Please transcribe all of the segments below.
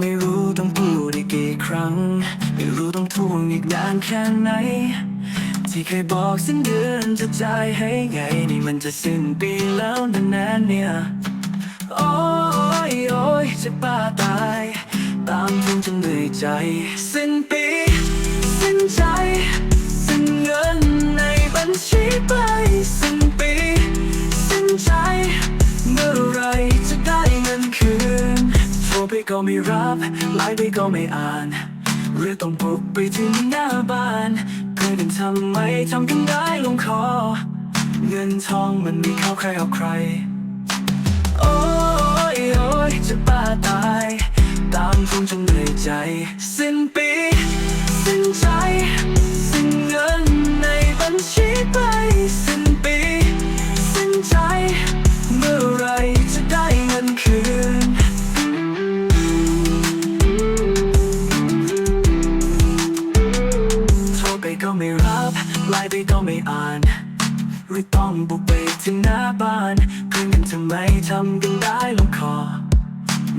ไม่รู้ต้องพูดอีกกี่ครั้ง ไม่รู้ต้องทวงอีกนานแค่ไหน ที่เคยบอกสิ้นเดือนจะจ่ายให้ไง นี่มันจะสิ้นปีแล้วนะแน่เนี่ย โอ้ยโอ้ยจะป้าตาย ตามทวงจนเหนื่อยใจ สิ้นปี ก็ไม่รับไลน์ไปก็ไม่อ่าน หรือต้องบุกไปถึงหน้าบ้านเพื่อนทำไมทำกันได้ลงคอ เงินทองมันมีเข้าใครเอาใคร โอ้ยโอ้ยจะบ้าตาย ตามทวงจนเหนื่อยใจ ไลน์ไปก็ไม่อ่าน หรือต้องบุกไปถึงหน้าบ้านเพื่อนกันทำไมทำกันได้ลงคอ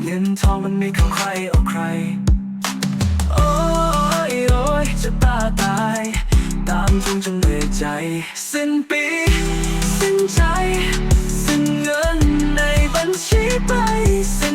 เงินทองมันไม่เข้าใครเอาใคร โอ้ยโอ้ยจะบ้าตาย ตามทวงจนเหนื่อยใจ สิ้นปี สิ้นใจ สิ้นเงินในบัญชีไปสิ้น